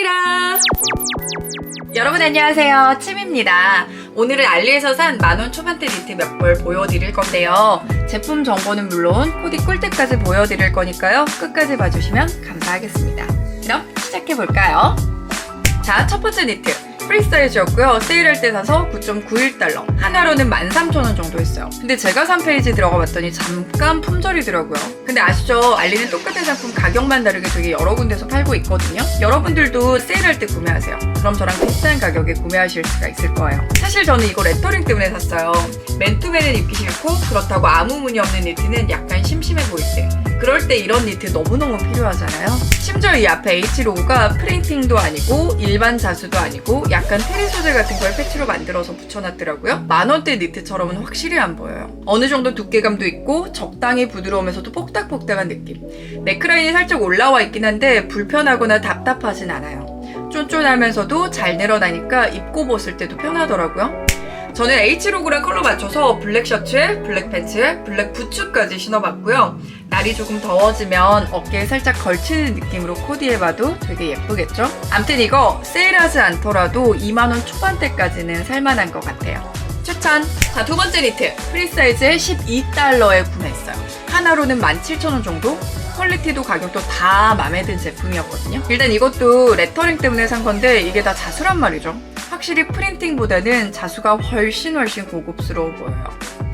사이라 여러분 안녕하세요. 침입니다. 오늘은 알리에서 산 만원 초반대 니트 몇 벌 보여드릴 건데요. 제품 정보는 물론 코디 꿀팁까지 보여드릴 거니까요. 끝까지 봐주시면 감사하겠습니다. 그럼 시작해볼까요? 자 첫 번째 니트 프리 사이즈였고요. 세일할 때 사서 9.91달러. 하나로는 13,000원 정도 했어요. 근데 제가 산 페이지 들어가 봤더니 잠깐 품절이더라고요. 근데 아시죠? 알리는 똑같은 상품 가격만 다르게 되게 여러 군데서 팔고 있거든요. 여러분들도 세일할 때 구매하세요. 그럼 저랑 비슷한 가격에 구매하실 수가 있을 거예요. 사실 저는 이거 레터링 때문에 샀어요. 맨투맨은 입기 싫고 그렇다고 아무 무늬 없는 니트는 약간 심심해 보일 때. 그럴 때 이런 니트 너무너무 필요하잖아요. 심지어 이 앞에 H 로고가 프린팅도 아니고 일반 자수도 아니고 약간 테리 소재 같은 걸 패치로 만들어서 붙여놨더라고요. 만원대 니트처럼은 확실히 안 보여요. 어느 정도 두께감도 있고 적당히 부드러우면서도 뽁닥뽁닥한 느낌. 네크라인이 살짝 올라와 있긴 한데 불편하거나 답답하진 않아요. 쫀쫀하면서도 잘 늘어나니까 입고 벗을 때도 편하더라고요. 저는 H로그랑 컬러 맞춰서 블랙 셔츠에 블랙 팬츠에 블랙 부츠까지 신어봤고요. 날이 조금 더워지면 어깨에 살짝 걸치는 느낌으로 코디해봐도 되게 예쁘겠죠? 암튼 이거 세일하지 않더라도 2만원 초반대까지는 살만한 것 같아요. 추천! 자, 두 번째 니트. 프리사이즈에 12달러에 구매했어요. 하나로는 17,000원 정도? 퀄리티도 가격도 다 마음에 든 제품이었거든요. 일단 이것도 레터링 때문에 산 건데 이게 다 자수란 말이죠. 확실히 프린팅보다는 자수가 훨씬 훨씬 고급스러워 보여요.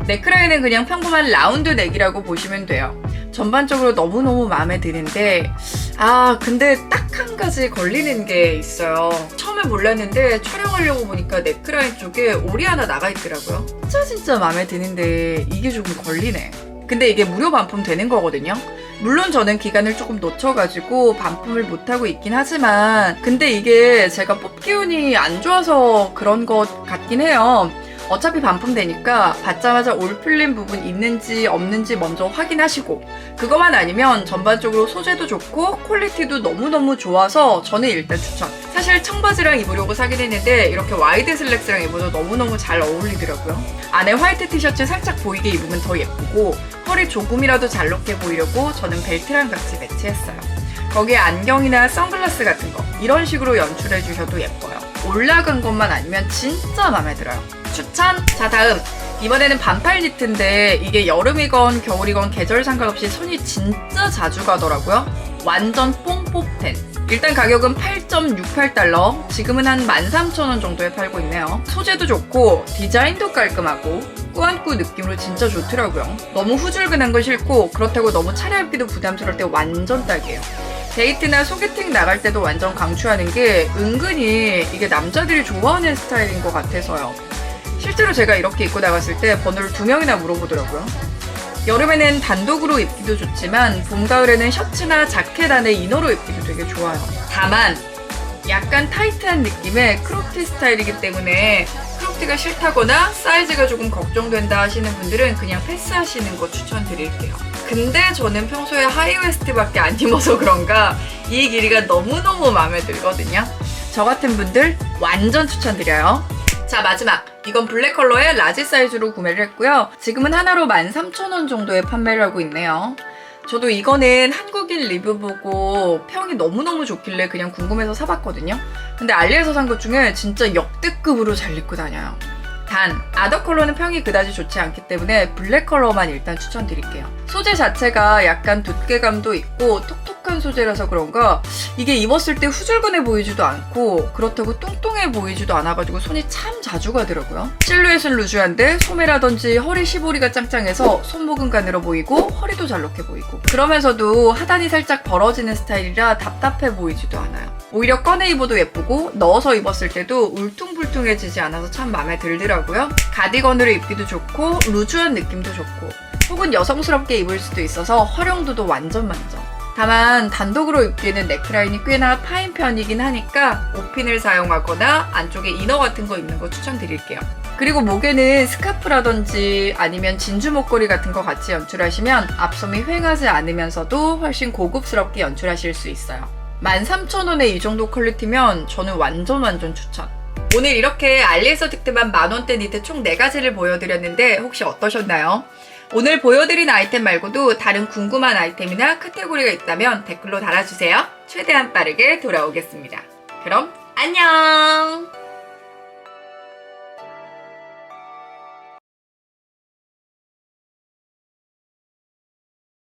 네크라인은 그냥 평범한 라운드 넥이라고 보시면 돼요. 전반적으로 너무너무 마음에 드는데 아 근데 딱 한 가지 걸리는 게 있어요. 처음에 몰랐는데 촬영하려고 보니까 네크라인 쪽에 올이 하나 나가 있더라고요. 진짜 진짜 마음에 드는데 이게 조금 걸리네. 근데 이게 무료 반품 되는 거거든요. 물론 저는 기간을 조금 놓쳐가지고 반품을 못하고 있긴 하지만 근데 이게 제가 뽑기 운이 안 좋아서 그런 것 같긴 해요. 어차피 반품되니까 받자마자 올 풀린 부분 있는지 없는지 먼저 확인하시고 그것만 아니면 전반적으로 소재도 좋고 퀄리티도 너무너무 좋아서 저는 일단 추천 사실 청바지랑 입으려고 사긴 했는데 이렇게 와이드 슬랙스랑 입어도 너무너무 잘 어울리더라고요 안에 화이트 티셔츠 살짝 보이게 입으면 더 예쁘고 허리 조금이라도 잘 높게 보이려고 저는 벨트랑 같이 매치했어요. 거기에 안경이나 선글라스 같은 거 이런 식으로 연출해 주셔도 예뻐요. 올라간 것만 아니면 진짜 마음에 들어요. 추천! 자 다음! 이번에는 반팔 니트인데 이게 여름이건 겨울이건 계절 상관없이 손이 진짜 자주 가더라고요. 완전 뽕뽀텐 일단 가격은 8.68달러. 지금은 한 13,000원 정도에 팔고 있네요. 소재도 좋고 디자인도 깔끔하고 꾸안꾸 느낌으로 진짜 좋더라고요 너무 후줄근한 거 싫고 그렇다고 너무 차려입기도 부담스러울 때 완전 딱이에요 데이트나 소개팅 나갈 때도 완전 강추하는 게 은근히 이게 남자들이 좋아하는 스타일인 것 같아서요 실제로 제가 이렇게 입고 나갔을 때 번호를 두 명이나 물어보더라고요. 여름에는 단독으로 입기도 좋지만 봄, 가을에는 셔츠나 자켓 안에 이너로 입기도 되게 좋아요. 다만 약간 타이트한 느낌의 크롭티 스타일이기 때문에 크롭티가 싫다거나 사이즈가 조금 걱정된다 하시는 분들은 그냥 패스하시는 거 추천드릴게요. 근데 저는 평소에 하이웨스트밖에 안 입어서 그런가 이 길이가 너무너무 마음에 들거든요. 저 같은 분들 완전 추천드려요. 자 마지막 이건 블랙 컬러의 라지 사이즈로 구매를 했고요. 지금은 하나로 13,000원 정도에 판매를 하고 있네요. 저도 이거는 한국인 리뷰 보고 평이 너무너무 좋길래 그냥 궁금해서 사봤거든요. 근데 알리에서 산 것 중에 진짜 역대급으로 잘 입고 다녀요. 단, 아더 컬러는 평이 그다지 좋지 않기 때문에 블랙 컬러만 일단 추천드릴게요. 소재 자체가 약간 두께감도 있고 톡톡한 소재라서 그런가 이게 입었을 때 후줄근해 보이지도 않고 그렇다고 뚱뚱해 보이지도 않아가지고 손이 참 자주 가더라고요. 실루엣은 루즈한데 소매라든지 허리 시보리가 짱짱해서 손목은 가늘어 보이고 허리도 잘록해 보이고 그러면서도 하단이 살짝 벌어지는 스타일이라 답답해 보이지도 않아요. 오히려 꺼내 입어도 예쁘고 넣어서 입었을 때도 울퉁불퉁해지지 않아서 참 마음에 들더라고요. 가디건으로 입기도 좋고 루즈한 느낌도 좋고 혹은 여성스럽게 입을 수도 있어서 활용도도 완전 만점. 다만 단독으로 입기에는 넥라인이 꽤나 파인 편이긴 하니까 옷핀을 사용하거나 안쪽에 이너 같은 거 입는 거 추천드릴게요. 그리고 목에는 스카프라든지 아니면 진주 목걸이 같은 거 같이 연출하시면 앞섬이 휑하지 않으면서도 훨씬 고급스럽게 연출하실 수 있어요. 13,000원에 이 정도 퀄리티면 저는 완전 완전 추천. 오늘 이렇게 알리에서 득템한 만원대 니트 총 4가지를 보여드렸는데 혹시 어떠셨나요? 오늘 보여드린 아이템 말고도 다른 궁금한 아이템이나 카테고리가 있다면 댓글로 달아주세요. 최대한 빠르게 돌아오겠습니다. 그럼 안녕!